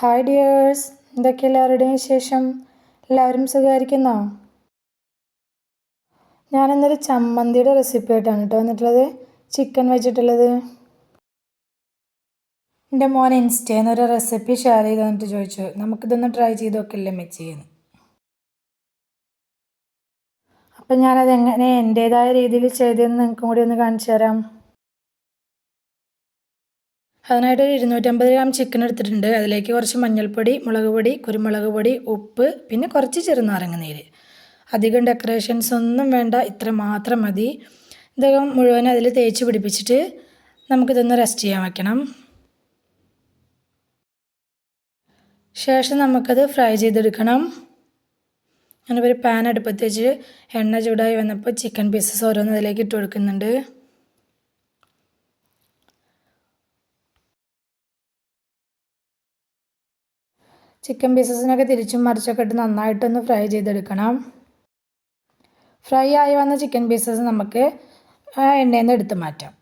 Hi dears എന്തൊക്കെ എല്ലാവരുടെയും ശേഷം എല്ലാവരും സുഖമായിരിക്കുന്നോ? ഞാനിന്നൊരു ചമ്മന്തിയുടെ റെസിപ്പി ആയിട്ടാണ് കേട്ടോ വന്നിട്ടുള്ളത്. ചിക്കൻ വെച്ചിട്ടുള്ളത്. എന്റെ മോൻ ഇൻസ്റ്റയിൽ നിന്ന് ഒരു റെസിപ്പി ഷെയർ ചെയ്ത് തന്നിട്ട് ചോദിച്ചു നമുക്കിതൊന്ന് ട്രൈ ചെയ്ത് നോക്കില്ലേ മെച്ചിന്ന് അപ്പം ഞാനത് എങ്ങനെ എന്റേതായ രീതിയിൽ ചെയ്തതെന്ന് നിങ്ങൾക്കും കൂടി ഒന്ന് കാണിച്ചു തരാം. അതിനായിട്ട് ഒരു ഇരുന്നൂറ്റമ്പത് ഗ്രാം ചിക്കൻ എടുത്തിട്ടുണ്ട്. അതിലേക്ക് കുറച്ച് മഞ്ഞൾപ്പൊടി മുളക് പൊടി കുരുമുളക് പൊടി ഉപ്പ് പിന്നെ കുറച്ച് ചെറുനാരങ്ങ നീര് അധികം ഡെക്കറേഷൻസ് ഒന്നും വേണ്ട ഇത്ര മാത്രം മതി. ഇതൊക്കെ മുഴുവൻ അതിൽ തേച്ച് പിടിപ്പിച്ചിട്ട് നമുക്കിതൊന്ന് റെസ്റ്റ് ചെയ്യാൻ വെക്കണം. ശേഷം നമുക്കത് ഫ്രൈ ചെയ്തെടുക്കണം. അങ്ങനെ ഒരു പാൻ അടുപ്പത്ത് വെച്ച് എണ്ണ ചൂടായി വന്നപ്പോൾ ചിക്കൻ പീസസ് ഓരോന്നും അതിലേക്ക് ഇട്ട് കൊടുക്കുന്നുണ്ട്. ചിക്കൻ പീസസിനൊക്കെ തിരിച്ചും മറിച്ചൊക്കെ ഇട്ട് നന്നായിട്ടൊന്ന് ഫ്രൈ ചെയ്തെടുക്കണം. ഫ്രൈ ആയി വന്ന ചിക്കൻ പീസസ് നമുക്ക് എണ്ണയിൽ നിന്ന് എടുത്ത് മാറ്റാം.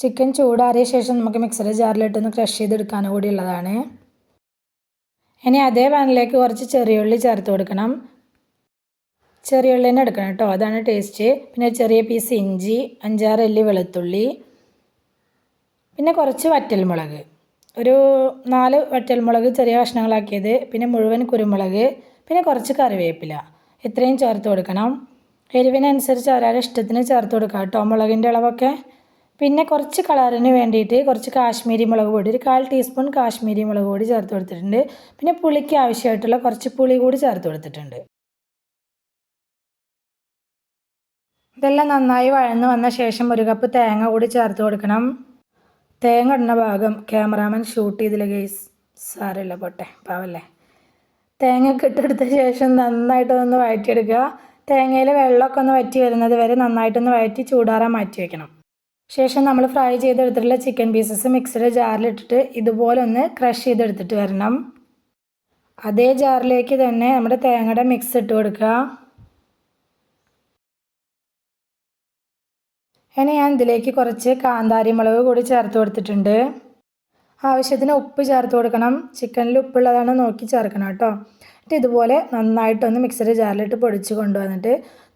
ചിക്കൻ ചൂടാറിയ ശേഷം നമുക്ക് മിക്സറി ജാറിലിട്ടൊന്ന് ക്രഷ് ചെയ്തെടുക്കാൻ കൂടിയുള്ളതാണ് ഇനി അതേ പാനിലേക്ക് കുറച്ച് ചെറിയ ഉള്ളി ചേർത്ത് കൊടുക്കണം. ചെറിയ ഉള്ളി തന്നെ എടുക്കണം കേട്ടോ അതാണ് ടേസ്റ്റ്. പിന്നെ ചെറിയ പീസ് ഇഞ്ചി അഞ്ചാറ് അല്ലി വെളുത്തുള്ളി പിന്നെ കുറച്ച് വറ്റൽമുളക്. ഒരു നാല് വറ്റൽമുളക് ചെറിയ കഷ്ണങ്ങളാക്കിയത് പിന്നെ മുഴുവൻ കുരുമുളക് പിന്നെ കുറച്ച് കറിവേപ്പില. ഇത്രയും ചേർത്ത് കൊടുക്കണം. എരിവിനനുസരിച്ച് അവരവരുടെ ഇഷ്ടത്തിന് ചേർത്ത് കൊടുക്കുക കേട്ടോ മുളകിന്റെ അളവൊക്കെ. പിന്നെ കുറച്ച് കളറിന് വേണ്ടിയിട്ട് കുറച്ച് കാശ്മീരി മുളക് പൊടി ഒരു കാൽ ടീസ്പൂൺ കാശ്മീരി മുളക് പൊടി ചേർത്ത് കൊടുത്തിട്ടുണ്ട്. പിന്നെ പുളിക്ക് ആവശ്യമായിട്ടുള്ള കുറച്ച് പുളി കൂടി ചേർത്ത് കൊടുത്തിട്ടുണ്ട്. ഇതെല്ലാം നന്നായി വഴന്ന് വന്ന ശേഷം ഒരു കപ്പ് തേങ്ങ കൂടി ചേർത്ത് കൊടുക്കണം. തേങ്ങ ഇടുന്ന ഭാഗം ക്യാമറാമാൻ ഷൂട്ട് ചെയ്തില്ല ഗെയ്സ് സാരമില്ല പോട്ടെ. പാവല്ലേ. തേങ്ങ ഇട്ടെടുത്ത ശേഷം നന്നായിട്ടൊന്ന് വഴറ്റിയെടുക്കുക. തേങ്ങയിൽ വെള്ളമൊക്കെ ഒന്ന് വറ്റി വരുന്നത് വരെ നന്നായിട്ടൊന്ന് വഴറ്റി ചൂടാറാൻ മാറ്റി വയ്ക്കണം ശേഷം നമ്മൾ ഫ്രൈ ചെയ്തെടുത്തിട്ടുള്ള ചിക്കൻ പീസസ് മിക്സിയുടെ ജാറിലിട്ടിട്ട് ഇതുപോലെ ഒന്ന് ക്രഷ് ചെയ്തെടുത്തിട്ട് വരണം. അതേ ജാറിലേക്ക് തന്നെ നമ്മുടെ തേങ്ങയുടെ മിക്സ് ഇട്ട് കൊടുക്കുക. ഇനി ഞാൻ ഇതിലേക്ക് കുറച്ച് കാന്താരി മുളക് കൂടി ചേർത്ത് കൊടുത്തിട്ടുണ്ട്. ആവശ്യത്തിന് ഉപ്പ് ചേർത്ത് കൊടുക്കണം. ചിക്കനിൽ ഉപ്പുള്ളതാണ് നോക്കി ചേർക്കണം കേട്ടോ. എന്നിട്ട് ഇതുപോലെ നന്നായിട്ടൊന്ന് മിക്സറി ജാറിലിട്ട് പൊടിച്ച് കൊണ്ടുവന്നിട്ട്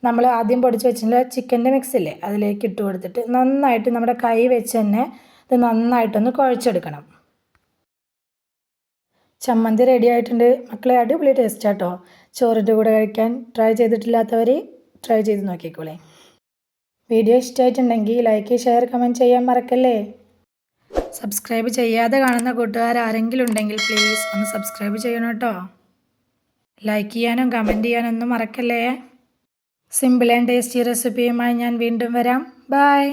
നമ്മൾ ആദ്യം പൊടിച്ച് വെച്ചിട്ടുള്ള ചിക്കന്റെ മിക്സ് ഇല്ലേ അതിലേക്ക് ഇട്ട് കൊടുത്തിട്ട് നന്നായിട്ട് നമ്മുടെ കൈ വെച്ച് തന്നെ ഇത് നന്നായിട്ടൊന്ന് കുഴച്ചെടുക്കണം. ചമ്മന്തി റെഡി ആയിട്ടുണ്ട്. മക്കളെ അടിപൊളി ടേസ്റ്റ് ആട്ടോ ചോറിന്റെ കൂടെ കഴിക്കാൻ ട്രൈ ചെയ്തിട്ടില്ലാത്തവർ ട്രൈ ചെയ്ത് നോക്കിക്കോളേ. വീഡിയോ ഇഷ്ടമായിട്ടുണ്ടെങ്കിൽ ലൈക്ക് ഷെയർ കമന്റ് ചെയ്യാൻ മറക്കല്ലേ? സബ്സ്ക്രൈബ് ചെയ്യാതെ കാണുന്ന കൂട്ടുകാർ ആരെങ്കിലും ഉണ്ടെങ്കിൽ പ്ലീസ് ഒന്ന് സബ്സ്ക്രൈബ് ചെയ്യണം കേട്ടോ. ലൈക്ക് ചെയ്യാനും കമന്റ് ചെയ്യാനൊന്നും മറക്കല്ലേ? സിമ്പിൾ ആൻഡ് ടേസ്റ്റി റെസിപ്പിയുമായി ഞാൻ വീണ്ടും വരാം. ബൈ